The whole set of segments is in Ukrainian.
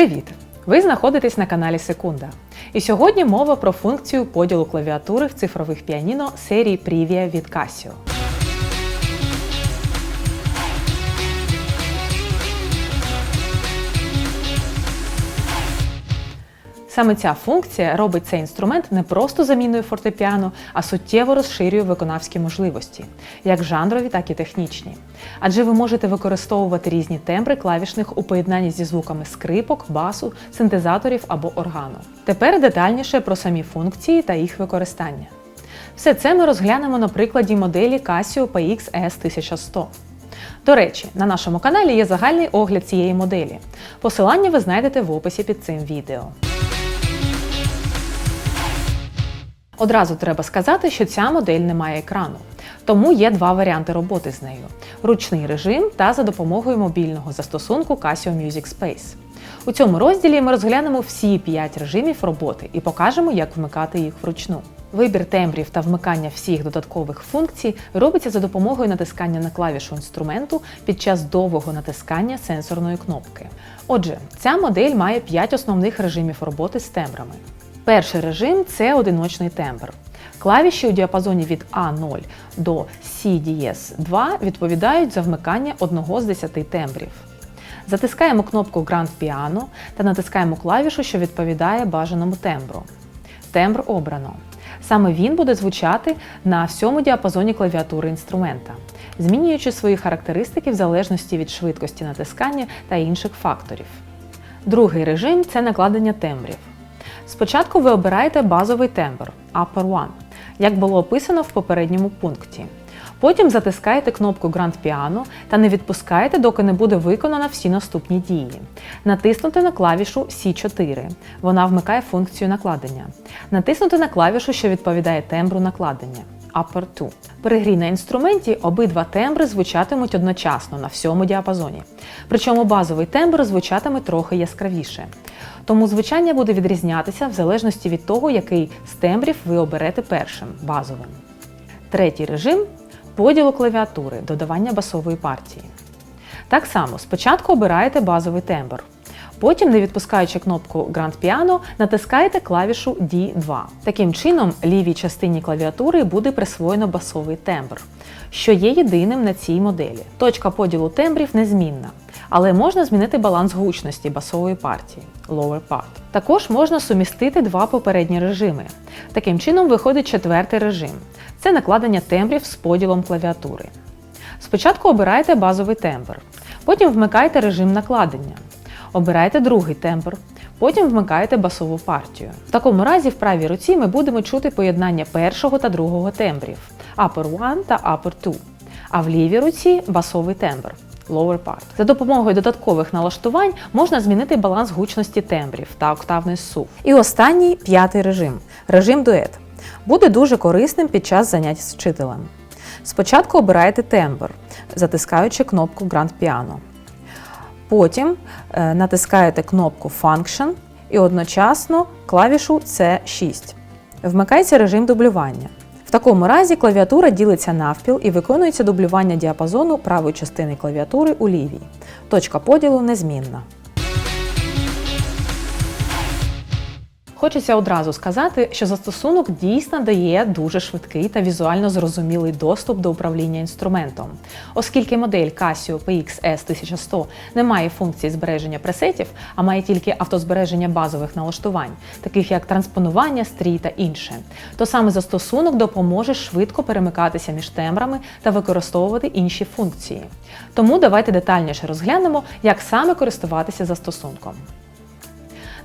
Привіт! Ви знаходитесь на каналі Секунда. І сьогодні мова про функцію поділу клавіатури в цифрових піаніно серії Privia від Casio. Саме ця функція робить цей інструмент не просто заміною фортепіано, а суттєво розширює виконавські можливості, як жанрові, так і технічні. Адже ви можете використовувати різні тембри клавішних у поєднанні зі звуками скрипок, басу, синтезаторів або органу. Тепер детальніше про самі функції та їх використання. Все це ми розглянемо на прикладі моделі Casio PX S1100. До речі, на нашому каналі є загальний огляд цієї моделі. Посилання ви знайдете в описі під цим відео. Одразу треба сказати, що ця модель не має екрану. Тому є два варіанти роботи з нею: ручний режим та за допомогою мобільного застосунку Casio Music Space. У цьому розділі ми розглянемо всі 5 режимів роботи і покажемо, як вмикати їх вручну. Вибір тембрів та вмикання всіх додаткових функцій робиться за допомогою натискання на клавішу інструменту під час довгого натискання сенсорної кнопки. Отже, ця модель має 5 основних режимів роботи з тембрами. Перший режим це одиночний тембр. Клавіші у діапазоні від А0 до CDS2 відповідають за вмикання одного з 10 тембрів. Затискаємо кнопку Grand Piano та натискаємо клавішу, що відповідає бажаному тембру. Тембр обрано. Саме він буде звучати на всьому діапазоні клавіатури інструмента, змінюючи свої характеристики в залежності від швидкості натискання та інших факторів. Другий режим це накладення тембрів. Спочатку ви обираєте базовий тембр Upper One, як було описано в попередньому пункті. Потім затискаєте кнопку Grand Piano та не відпускаєте, доки не буде виконано всі наступні дії. Натиснути на клавішу C4. Вона вмикає функцію накладення. Натиснути на клавішу, що відповідає тембру накладення. 2. При грі на інструменті обидва тембри звучатимуть одночасно на всьому діапазоні. Причому базовий тембр звучатиме трохи яскравіше. Тому звучання буде відрізнятися в залежності від того, який з тембрів ви оберете першим базовим. Третій режим поділу клавіатури, додавання басової партії. Так само, спочатку обираєте базовий тембр. Потім, не відпускаючи кнопку Grand Piano, натискаєте клавішу D2. Таким чином, лівій частині клавіатури буде присвоєно басовий тембр, що є єдиним на цій моделі. Точка поділу тембрів незмінна, але можна змінити баланс гучності басової партії lower part. Також можна сумістити два попередні режими. Таким чином виходить четвертий режим це накладення тембрів з поділом клавіатури. Спочатку обирайте базовий тембр, потім вмикайте режим накладення. Обирайте другий тембр, потім вмикаєте басову партію. В такому разі в правій руці ми будемо чути поєднання першого та другого тембрів Upper 1 та Upper 2, а в лівій руці басовий тембр lower part. За допомогою додаткових налаштувань можна змінити баланс гучності тембрів та октавний сув. І останній п'ятий режим режим дует. Буде дуже корисним під час занять з вчителем. Спочатку обираєте тембр, затискаючи кнопку Grand Piano. Потім е, натискаєте кнопку Function і одночасно клавішу C6. Вмикається режим дублювання. В такому разі клавіатура ділиться навпіл і виконується дублювання діапазону правої частини клавіатури у лівій. Точка поділу незмінна. Хочеться одразу сказати, що застосунок дійсно дає дуже швидкий та візуально зрозумілий доступ до управління інструментом. Оскільки модель Casio PX S1100 не має функції збереження пресетів, а має тільки автозбереження базових налаштувань, таких як транспонування, стрій та інше, то саме застосунок допоможе швидко перемикатися між тембрами та використовувати інші функції. Тому давайте детальніше розглянемо, як саме користуватися застосунком.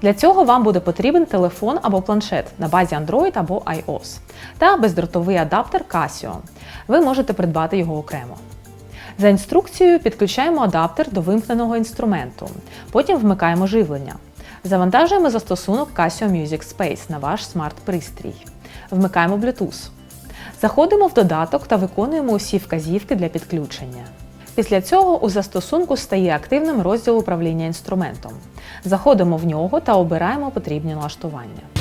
Для цього вам буде потрібен телефон або планшет на базі Android або iOS та бездротовий адаптер Casio. Ви можете придбати його окремо. За інструкцією підключаємо адаптер до вимкненого інструменту. Потім вмикаємо живлення. Завантажуємо застосунок Casio Music Space на ваш смарт-пристрій. Вмикаємо Bluetooth. Заходимо в додаток та виконуємо усі вказівки для підключення. Після цього у застосунку стає активним розділ управління інструментом. Заходимо в нього та обираємо потрібні налаштування.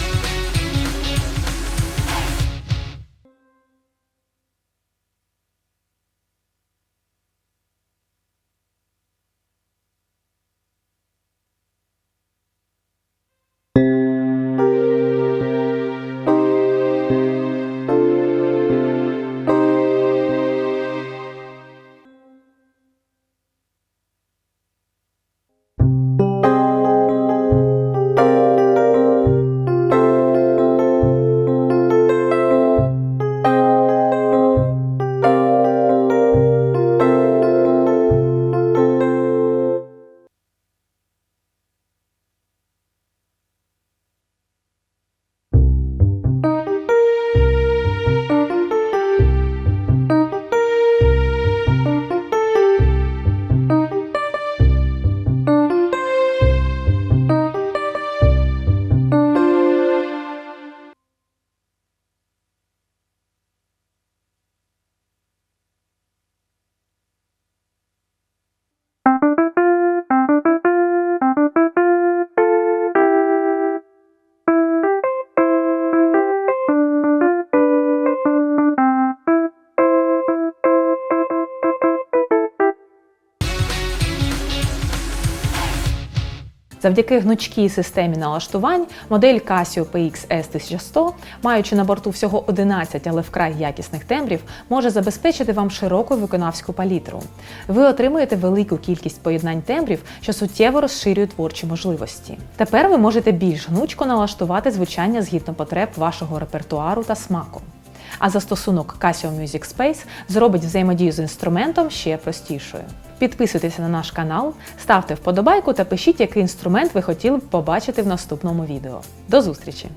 Завдяки гнучкій системі налаштувань модель Casio PX S1100, маючи на борту всього 11, але вкрай якісних тембрів, може забезпечити вам широку виконавську палітру. Ви отримуєте велику кількість поєднань тембрів, що суттєво розширює творчі можливості. Тепер ви можете більш гнучко налаштувати звучання згідно потреб вашого репертуару та смаку. А застосунок Casio Music Space зробить взаємодію з інструментом ще простішою. Підписуйтеся на наш канал, ставте вподобайку та пишіть, який інструмент ви хотіли б побачити в наступному відео. До зустрічі!